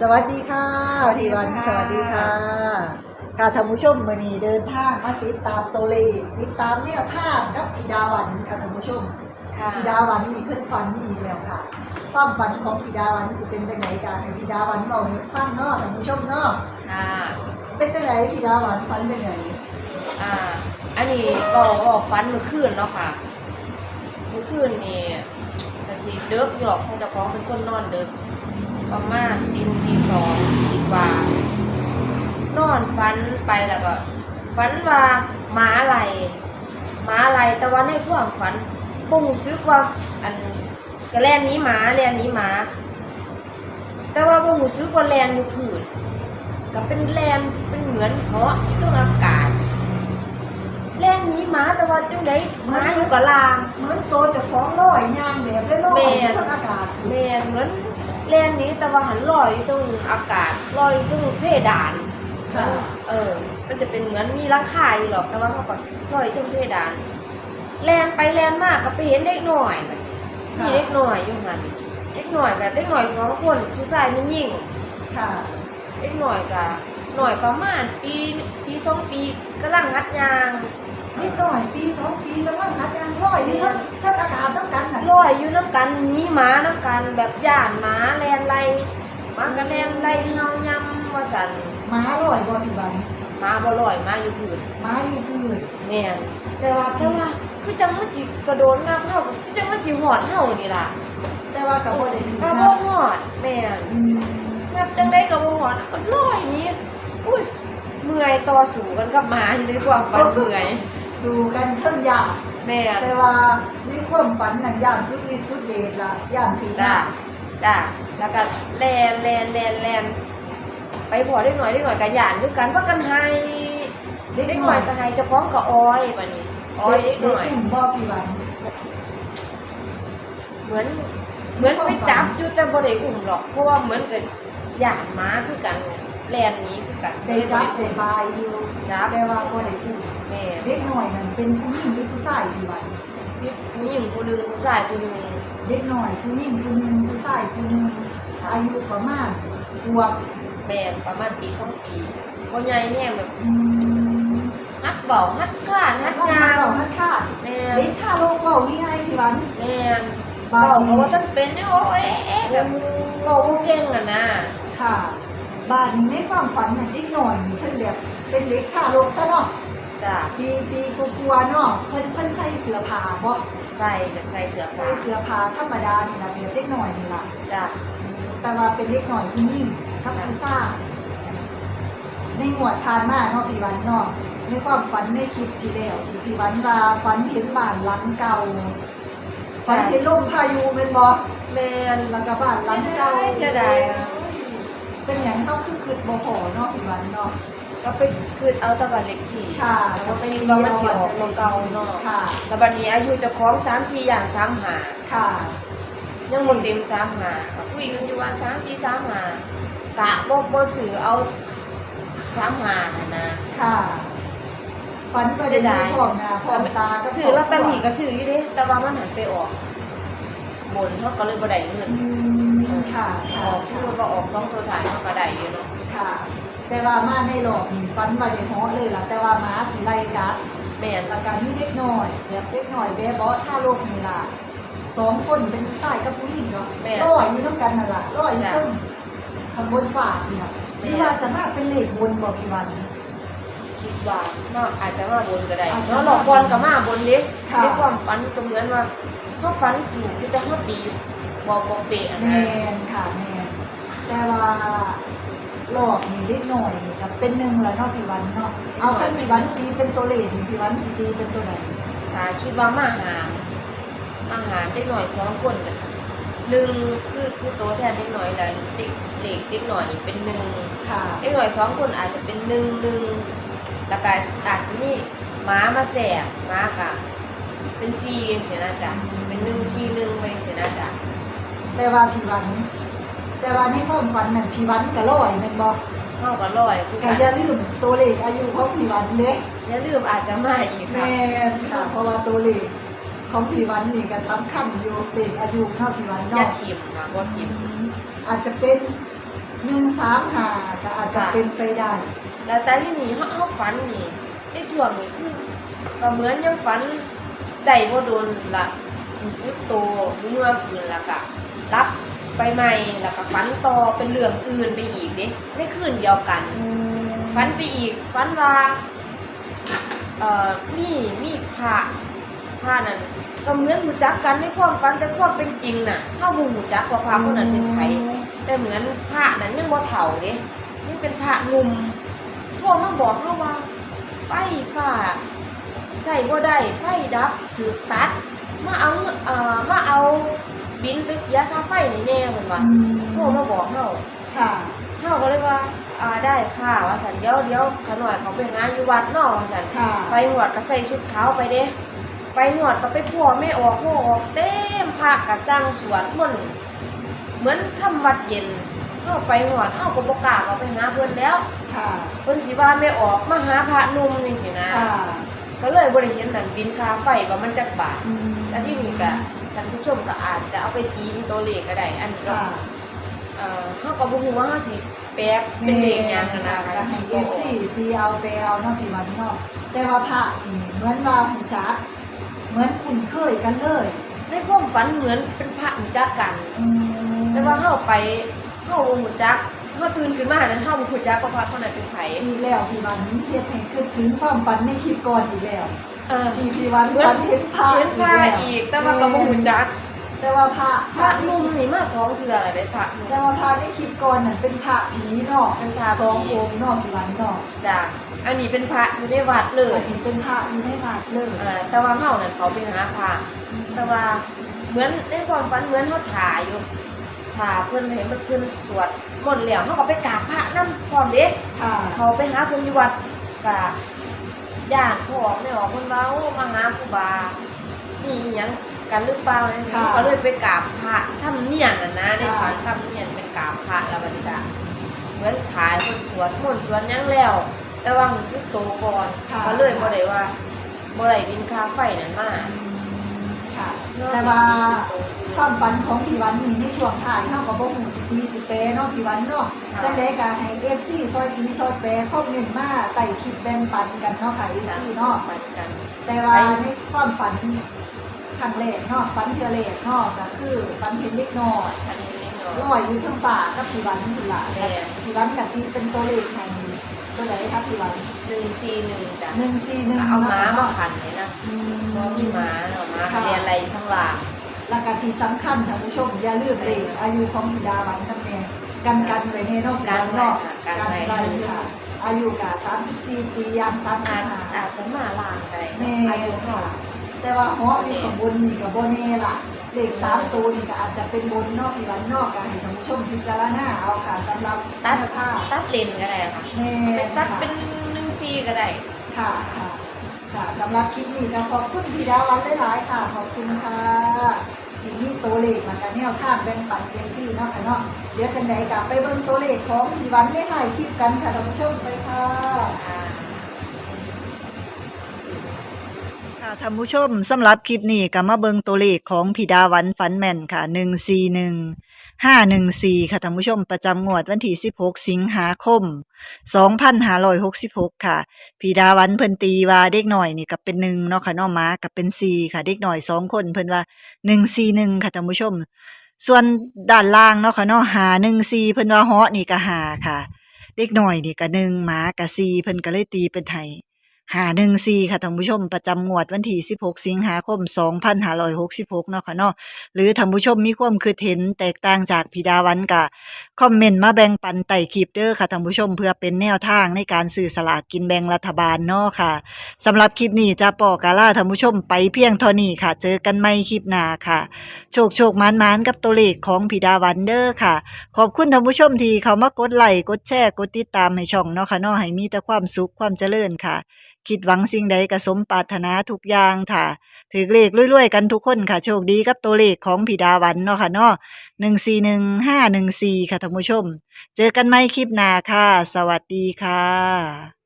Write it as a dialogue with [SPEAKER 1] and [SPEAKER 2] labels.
[SPEAKER 1] สวัสดีค่ะ
[SPEAKER 2] สวัสดี
[SPEAKER 1] พี่วัน
[SPEAKER 2] ค่ะ
[SPEAKER 1] สวัสดีค่ะค่ะท่านผู้ชมมื่อนี้เดินทางมาติดตามตัวเลขติดตามแนวทางกับพี่ดาวันค่ะท่านผู้ชม
[SPEAKER 2] ค่ะ
[SPEAKER 1] พี่ดาวันมีเพื่อนฝันอีกแล้วค่ะความฝันของพี่ดาวันสิเป็นจังไหนกันให้พี่ดาวันเราให้ฟังเนาะท่านผู้ชมเนาะ
[SPEAKER 2] ค่ะ
[SPEAKER 1] เป็นจังไหนพี่ดาวันฝันจังไหน
[SPEAKER 2] อ่า อันนี้บอกบอกฟันเมื่อคืนเนาะค่ะเมื่อคืนนี่แต่สิเดึกอยู่หรอกเพราะเจ้าของเป็นคนนอนดึก ประมาณตีหนึ่งตีสองคิดว่านอนฟันไปแล้วก็ฟันว่าหมาอะไรหมาอะไรแต่ว่าในความฝันปุ้งซึกว่าอันกระแลนนี้หมาแลนนี้หมา แต่ว่าปุ้งซึกว่าแลนอยู่ผืนก็เป็นแลนเป็นเหมือนเหาะอยู่ตรงอากาศแลนนี้หมาแต่ว่าจังไดหมาอยู่กับลาง
[SPEAKER 1] เหมือนโตวเจะ
[SPEAKER 2] แลนหนี้แต่ว่าหันลอยอยู่ตรงอากาศลอยอยู่ตรงเพดาน
[SPEAKER 1] ค่ะ
[SPEAKER 2] เออ มันจะเป็นเหมือนมีรังคาอยู่หรอกแต่ว่าเขาก็ลอยตรงเพดาน แลนไปแลนมากก็ไปเห็นเด็กหน่อยน่ะมีเด็กหน่อยอยู่หันเด็กหน่อยกับเด็กหน่อยสองคนผู้ชายไม่ยิ่ง
[SPEAKER 1] ค่ะ
[SPEAKER 2] เด็กหน่อยกับหน่อยประมาณปีปีสองปีกำลังงัดยาง
[SPEAKER 1] นิดหน่อยปีสองปีกำลังหัดยางลอยอยู่ทั้งทั้งอากาศทั้งกันน่ะ
[SPEAKER 2] ลอยอยู่น้ำกันหนี้หมาน้ำกันแบบย่านหมาแลนไล่หมากันแลนไล่เฮายำว่าสัน
[SPEAKER 1] ม้าลอยบ่พี่บัน
[SPEAKER 2] หมาบ่ลอยหมาอยู่พื้น
[SPEAKER 1] ม้าอยู่พื้น
[SPEAKER 2] แม่น
[SPEAKER 1] แต่ว่า
[SPEAKER 2] แต่ว่า คือจังมันจิกระโดดงามเฮาคือจังมันจิหอดเฮานี่ล่ะ
[SPEAKER 1] แต่ว่ากับบ่ได้ถึง
[SPEAKER 2] ก็
[SPEAKER 1] นะ
[SPEAKER 2] บ่หอดแม่น
[SPEAKER 1] อืม
[SPEAKER 2] งับจังได้ก็บ่หอดก็ลอยหนี้ อุ้ย เมื่อยต่อสู้กันกับหมาอยู่ในความฝันเมื่อย
[SPEAKER 1] สู้กันเทั้งยาก
[SPEAKER 2] แม่น
[SPEAKER 1] แต่ว่ามีความฝันนั่นย่านสุดฤทธิ์สุดเดชล่ะย่านถึง
[SPEAKER 2] จ้าจ้าแล้วก็แลนแลนแลนแลนไปพอเล็กหน่อยเล็กหน่อยก็ย่านด้วยกันว่ากันให้เล็กหน่อยก็ให้เจ้าของก็อ้อยบัดนี้อ้อยเล็กห
[SPEAKER 1] เด็ก
[SPEAKER 2] น่อย
[SPEAKER 1] ตุ่มบ่พี่บัน
[SPEAKER 2] เหมือนเหมือนไปจับอยู่แต่บ่ได้อุ้มหรอกเพราะว่าเหมือนกับหยาดม้าคือกัน แลนหนี้คือกัน
[SPEAKER 1] ได้จับได้บายอยู่
[SPEAKER 2] จับ
[SPEAKER 1] แต่ว่าบ่ได้พูด
[SPEAKER 2] แม่
[SPEAKER 1] เด็กหน่อยนั่นเป็นผู้หญิงหรือผู้ชายพี่บัน
[SPEAKER 2] มีผู้หญิงผู้หนึงผู้ชายผู้หนึง
[SPEAKER 1] เด็กหน่อยผู้หญิงผู้หนึงผู้ชายผู้หนึงอายุประมาณขวบ
[SPEAKER 2] แม่นประมาณปีสองปีบ่ใหญ่แห้งแบบ
[SPEAKER 1] อืม
[SPEAKER 2] ฮัดเบาฮัดข้านฮัด
[SPEAKER 1] หัด
[SPEAKER 2] ยาง
[SPEAKER 1] เก่าหัดขาด
[SPEAKER 2] แม่
[SPEAKER 1] เด็
[SPEAKER 2] น
[SPEAKER 1] กข้าโลกเบาง่ายๆพี่บัน
[SPEAKER 2] แม่น
[SPEAKER 1] บา
[SPEAKER 2] เบา
[SPEAKER 1] ด
[SPEAKER 2] เพ
[SPEAKER 1] นี้
[SPEAKER 2] ราะว่าท่านเป็นเนี่ยโอ้ยเอ๊ะแบบเบาบ่เก่งอะนะ
[SPEAKER 1] ค่ะ บาดนี้ในความฝันน่ะเด็กหน่อยนี่เพิ่นแบบเป็นเด็กข้าโลกซะเนาะ
[SPEAKER 2] จ้ะ
[SPEAKER 1] ปีปีกลัวๆเนาะเพิ่นเพิ่นใส่เสื้อผ้าบ่
[SPEAKER 2] ใส่ใส่เสื้อ
[SPEAKER 1] ใส่
[SPEAKER 2] ผ้า
[SPEAKER 1] เสื้อผ้าธรรมดานี่ล่ะแบบเด็กหน่อยนี่ล่ะ
[SPEAKER 2] จ้ะ
[SPEAKER 1] แต่ว่าเป็นเด็กหน่อยผู้หญิงกับผู้ชายในหมวดผ่านมาเนาะพี่วันเนาะในความฝันในคลิปที่แล้วที่พี่วันว่าฝันเห็นบ้านหลังเก่าฝันเห็นลมพายุแม่นบ่
[SPEAKER 2] แม่น
[SPEAKER 1] แล้วก็บ้านหลังเก่า
[SPEAKER 2] เสียดายอะ
[SPEAKER 1] เป็นหยังต้องคือคือบ่พอเนาะพี่วันเนาะ
[SPEAKER 2] ก็ไปคือเอาแตะบันเล็กที่
[SPEAKER 1] ค่ะ
[SPEAKER 2] แล้วก็ตีว่ามันสิออกตัวเก่าเนาะ
[SPEAKER 1] ค่ะ
[SPEAKER 2] แล้วบัดนี้อายุเจะคล้าของสามสี่อย่างสามหา
[SPEAKER 1] ค่ะ
[SPEAKER 2] ยังบ่เต็มสามหาก็คุยกันอยู่ว่าสามสี่สามหากะบ่บ่ซื้อเอาสามหาหั่นนะ
[SPEAKER 1] ค่ะฝันไปได้ดูพร้อมหน้าพร้อมตาก็
[SPEAKER 2] ซื้อลอตเตอรี่ก็ซื้ออยู่เด้แต่ว่ามันหันไปออก บนเขาก็เลยบ่ได้เงิน
[SPEAKER 1] อืมค่ะ
[SPEAKER 2] อ
[SPEAKER 1] ค่ะ
[SPEAKER 2] อกชื่อว่าออกสองตัวถ่ายเขาก็ได้อยู่เนาะ
[SPEAKER 1] ค่ะ แต่ว่ามาในหลอกนี่ฟันมาในหอเลยล่ะแต่ว่าหมาสีไล่กัด
[SPEAKER 2] แม่น
[SPEAKER 1] แล้วก็มีเด็กน้อยแบบเด็กน้อยแบบเบาะท่าโลกนี่ล่ะสองคนเป็นผู้ชายกับผู้หญิงเนาะลอยอยู่น้ำกันนั่นล่ะลอยอยู่ข้างข้างบนฝานี่ล่ะหรือว่าจะมาเป็นเลขบนบอกพี่วัน
[SPEAKER 2] คิดว่ามาอาจจะมาบนก็ได้
[SPEAKER 1] อาจจะ
[SPEAKER 2] เนาะหลอกก่อนก็มาบนเด้
[SPEAKER 1] ค่ะ
[SPEAKER 2] ในความฝันก็เหมือนว่าเขาฝันถูกแต่เขาตีบ่บ่เป๊ะ
[SPEAKER 1] แม
[SPEAKER 2] นะ
[SPEAKER 1] นค่ะแมนแต่ว่าหลอกนี่เด็กน้อยนี่กับเป็นหนึ่งแล้วเนาะพี่วันเนาะเอาขั้นพี่วันตีเป็นตัวเลขนี่พี่วันสิตีเป็นตัวไหน
[SPEAKER 2] กาคิดว่ามาหารอาหารเด็กหน่อยสองคนกันหนึ่งคือคือตัวแทนเด็กหน่อยแล้วเด็กเล็กเด็กหน่อยนี่เป็นหนึ่ง
[SPEAKER 1] ค่ะ
[SPEAKER 2] เด็กหน่อยสองคนอาจจะเป็นหนึ่งหนึ่ง แล้วก็อาจจะมีหมามาแสบหมากะเป็นซีเสียนะจ๊ะเป็นหนึ่งซีหนึ่งไปเสียนะจ๊ะ
[SPEAKER 1] แต่ว่าพี่วัน แต่ว่าในความฝันนั่นพี่วันก็ลอยแม่นบ่
[SPEAKER 2] เข้ากับลอยคือ
[SPEAKER 1] ก็
[SPEAKER 2] กัน
[SPEAKER 1] อย่าลืมตัวเลขอายุของพี่วันเด้
[SPEAKER 2] อย่าลืมอาจจะมาอีกค่ะ
[SPEAKER 1] แม่นค่ะเพราะว่าตัวเลขของพี่วันนี่ก็สำคัญอยู่เลขอายุเนาะพี่วัน
[SPEAKER 2] อย่า
[SPEAKER 1] เนาะ
[SPEAKER 2] ทิมค่ะบ่ทิม
[SPEAKER 1] อาจจะเป็นหนึ่งสามห้าก็อาจจะเป็นไปได้
[SPEAKER 2] แล้วแต่ที่นี่เฮาเฮาฝันนี่ในช่วงนี้คือก็เหมือนยังฝันได้บ่โดนละรู้สึกโตรู้เมื่อคืนแล้วก็รับไปใหม่แล้วก็ฝันต่อเป็นเรื่องอื่นไปอีกเด้ในคืนเดียวกันฝันไปอีกฝันว่าเอ่อมีมีพระพระนั่นก็เหมือนหูจักกันในความฝันแต่ความเป็นจริงน่ะเฮาบ่หูจักว่าพระคนนั้นเป็นไผแต่เหมือนพระนั้นยังบ่เฒ่าเด้นี่เป็นพระหนุ่ม โทรมาบอกเฮาว่า ไฟฟ้าใช้บ่ได้ไฟดับถูกตัด มาเอาเงินเอ่อมาเอาบินไปเสียค่าไฟให้แน่เพิ่นว่าโทรมาบอกเฮา
[SPEAKER 1] ค่ะ
[SPEAKER 2] เฮาก็เลยว่าอ่าได้ค่ะว่าสันเดี๋ยวเดี๋ยวขน่อยเขาไปหาอยู่วัดเนอกว่าสัน
[SPEAKER 1] ค่ะ
[SPEAKER 2] ไปหวดก็ใส่ชุดขาวไปเด้ ไปหวดก็ไปพ่อไม่ออกพ่อออกเต็มพระกะสร้างสวนมนต์เหมือนทำวัดเย็นเฮาไปหวดเฮาก็บ่กล้าเขาไปหาเพิ่นแล้ว
[SPEAKER 1] ค่ะ
[SPEAKER 2] เพิ่นสิว่าไม่ออกมาหาพระหนุ่มนี่สินะ
[SPEAKER 1] ค่ะ
[SPEAKER 2] ก็เลยบ่ได้เห็นนั่นบินค่าไฟว่ามันจักบาท
[SPEAKER 1] อืม
[SPEAKER 2] แล้วที่นี่ก็ท่านผู้ชมก็อาจจะเอาไปตีเป็นตัวเลขก็ได้อันนี้ก็
[SPEAKER 1] ค่ะ
[SPEAKER 2] เอ่อเฮาก็บ่ฮู้ว่าเฮาสิแปลเป็นเลขหยังกันนะ
[SPEAKER 1] ก็ให้เอฟซีตีเอาไปเอาเนาะพี่วันเนาะแต่ว่าพระนี่เหมือนว่าหูจักเหมือนคุ้นเคยกันเลย
[SPEAKER 2] ในความฝันเหมือนเป็นพระหูจักกัน
[SPEAKER 1] อืม
[SPEAKER 2] แต่ว่าเฮาไปเฮาบ่หูจัก เฮาตื่นขึ้นมานั้นเฮาบ่หูจักว่าพระเท่านั้นเป็นไผ
[SPEAKER 1] อีกแล้วพี่วันเฮ็ดให้คิดถึงความฝันในคลิปก่อนอีกแล้ว
[SPEAKER 2] เออ
[SPEAKER 1] ที่พี่วัน
[SPEAKER 2] เหมือน
[SPEAKER 1] ฝันเห็นพระ
[SPEAKER 2] เห็นพระ
[SPEAKER 1] แล้ว
[SPEAKER 2] อีก แต่ว่าก็บ่หูจัก
[SPEAKER 1] แต่ว่าพระ
[SPEAKER 2] พระหนุ่มนี่มาสองเทื่อแล้วได้พระหนุ่ม
[SPEAKER 1] แต่ว่าพระในคลิปก่อนนั่นเป็นพระผีเนาะ
[SPEAKER 2] เป็นพระผี
[SPEAKER 1] สององค์เนาะพี่วันเนาะ
[SPEAKER 2] จ้ะอันนี้เป็นพระอยู่ในวัดเลย
[SPEAKER 1] อันนี้เป็นพระอยู่ในวัดเลย
[SPEAKER 2] เออแต่ว่าเฮานั่นเขาไปหาพระแต่ว่าเหมือนในความฝันเหมือนเฮาถ่ายอยู่ ถ่าเพิ่นเห็นมันเพิ่นสวดมนต์แล้วเฮาก็ไปกราบพระนำพร้อมเด้
[SPEAKER 1] ค่ะ
[SPEAKER 2] เขาไปหาเพิ่นอยู่วัดกะญาติพ่อไม่ออกเพิ่นว่าโอ้มาหาครูบามีอิหยังกันหรือเปล่าเนี่ย
[SPEAKER 1] ค่ะ
[SPEAKER 2] ก็เลยไปกราบพระทำเนียนน่ะนะใน
[SPEAKER 1] ค่ะ
[SPEAKER 2] ฝันทำเนียนไปกราบพระแล้วบัดนี้ก็เหมือนขายเพิ่นสวดมนต์สวดหยังแล้ว แต่ว่ารู้สึกโตก่อน
[SPEAKER 1] ค่ะ
[SPEAKER 2] ก็เลยบ่ได้ว่าบ่ได้บินค่าไฟนั่นมา
[SPEAKER 1] ค่ะ
[SPEAKER 2] เนาะ
[SPEAKER 1] แต่ว่า
[SPEAKER 2] สิเป็น
[SPEAKER 1] ค
[SPEAKER 2] โต
[SPEAKER 1] วามฝันของพี่วันนี่ในช่วงท้ายเฮาก็บ่ฮู้สิตีสิแปรเนาะพี่วันเนาะ
[SPEAKER 2] ค่ะ
[SPEAKER 1] จังได๋ก็ให้ FC ซอยตีซอยแปรคอมเมนต์มาใต้คลิปแบ่งปันกันเนาะค่ะ FC เนาะ
[SPEAKER 2] เหมือนกัน
[SPEAKER 1] แต่ว่าในความฝันครั้งแรกเนาะฝันเทื่อแรกเนาะก็คือฝันเห็นเด็กน้อย
[SPEAKER 2] อันนี้นิดหน่อย
[SPEAKER 1] ลอยอยู่เทั้งป่ากับพี่วันพุ่นล่ะ
[SPEAKER 2] แม่
[SPEAKER 1] พี่วันก็ตีเป็นตัวเลขให้ ตัวใดครับพี่วัน
[SPEAKER 2] 141จ้ะ
[SPEAKER 1] 141
[SPEAKER 2] เอาม้ามา
[SPEAKER 1] เนาะ
[SPEAKER 2] ขันเลยนะ
[SPEAKER 1] อืม
[SPEAKER 2] เพราะมีม้าเอาม้า
[SPEAKER 1] ค่ะ
[SPEAKER 2] เรียนอะไรอยู่ข้างหลัง
[SPEAKER 1] แล้วก็ที่สำคัญท่านผู้ชมอย่าลืมเลขอายุของบิดาวันกับแม่กันกันไว้ในนอกกันเนาะกันไว้ค่ะอายุกะ34ปีย่าง
[SPEAKER 2] อาจ
[SPEAKER 1] 35
[SPEAKER 2] อาจจะมาลางอะไร
[SPEAKER 1] แม่
[SPEAKER 2] อายุ
[SPEAKER 1] ค่ะ
[SPEAKER 2] เนาะ
[SPEAKER 1] แต่ว่าเหาะอยู่ข้างบนนี่ก็บ่แน่ล่ะ เลข3ตัวนี่ก็อาจจะเป็นบนเนอกที่วันนอกก็ให้ท่านผู้ชมพิจารณาเอาค่ะสำหรับ
[SPEAKER 2] ตัด
[SPEAKER 1] แนวทาง
[SPEAKER 2] ตัดเลนก็ได้ค่ะ
[SPEAKER 1] แม่
[SPEAKER 2] เป็นตัด
[SPEAKER 1] ค่ะ
[SPEAKER 2] เป็นหนึ่งซีก็ได้
[SPEAKER 1] ค่ะค่ะค่ะสำหรับคลิปนี้ก็ขอบคุณพี่ดาวันหลายๆค่ะ ขอบคุณค่ะที่มีตัวเลขมากันแนวทางแบ่งปันเอฟซีเนาะค่ะเนาะเดี๋ยวจังใดกลับไปเบิ่งตัวเลขของพี่วันได้ถ่ายคลิปกันค่ะท่านผู้ชมไปค่ะ
[SPEAKER 2] อ่า
[SPEAKER 1] ค่ะท่านผู้ชมสำหรับคลิปนี้ก็มาเบิงตัวเลขของพีดาวันฝันแม่นค่ะ 141 514 ค่ะท่านผู้ชมประจำงวดวันที่ 16 สิงหาคม 2566 ค่ะพีดาวันเพิ่นตีว่าเด็กหน่อยนี่ก็เป็น1เนาะค่ะเนาะหมาก็เป็น 4 ค่ะ เด็กหน่อยสองคนเพิ่นว่า 141 ค่ะท่านผู้ชม ส่วนด้านล่างเนาะค่ะเนาะ514เพิ่นว่าเหาะนี่ก็5ค่ะ เด็กหน่อยนี่ก็1หมาก็4เพิ่นก็เลยตีเป็นไทย หาหนึ่งสี่ค่ะท่านผู้ชมประจำงวดวันที่16สิงหาคม2566เนาะค่ะเนาะหรือท่านผู้ชมมีความคิดเห็นแตกต่างจากพิดาวันกะคอมเมนต์มาแบ่งปันไต่คลิปเด้อค่ะท่านผู้ชมเพื่อเป็นแนวทางในการสื่อสลากกินแบ่งรัฐบาลเนาะค่ะสำหรับคลิปนี้จะปอกาล่าท่านผู้ชมไปเพียงเท่านี้ค่ะ เจอกันใหม่คลิปหน้าค่ะ โชคโชคมานมานกับตัวเลขของพิดาวันเด้อค่ะ ขอบคุณท่านผู้ชมที่เขามากดไลค์กดแชร์กดติดตามให้ช่องเนาะค่ะเนาะให้มีแต่ความสุขความเจริญค่ะ คิดหวังสิ่งใดก็สมปรารถนาทุกอย่างค่ะ ถือเลขรวยๆ กันทุกคนค่ะ โชคดีกับตัวเลขของพีดาวันเนาะค่ะเนาะหนึ่งสี่หนึ่งห้าหนึ่งสี่ค่ะท่านผู้ชม เจอกันไหมคลิปหน้าค่ะ สวัสดีค่ะ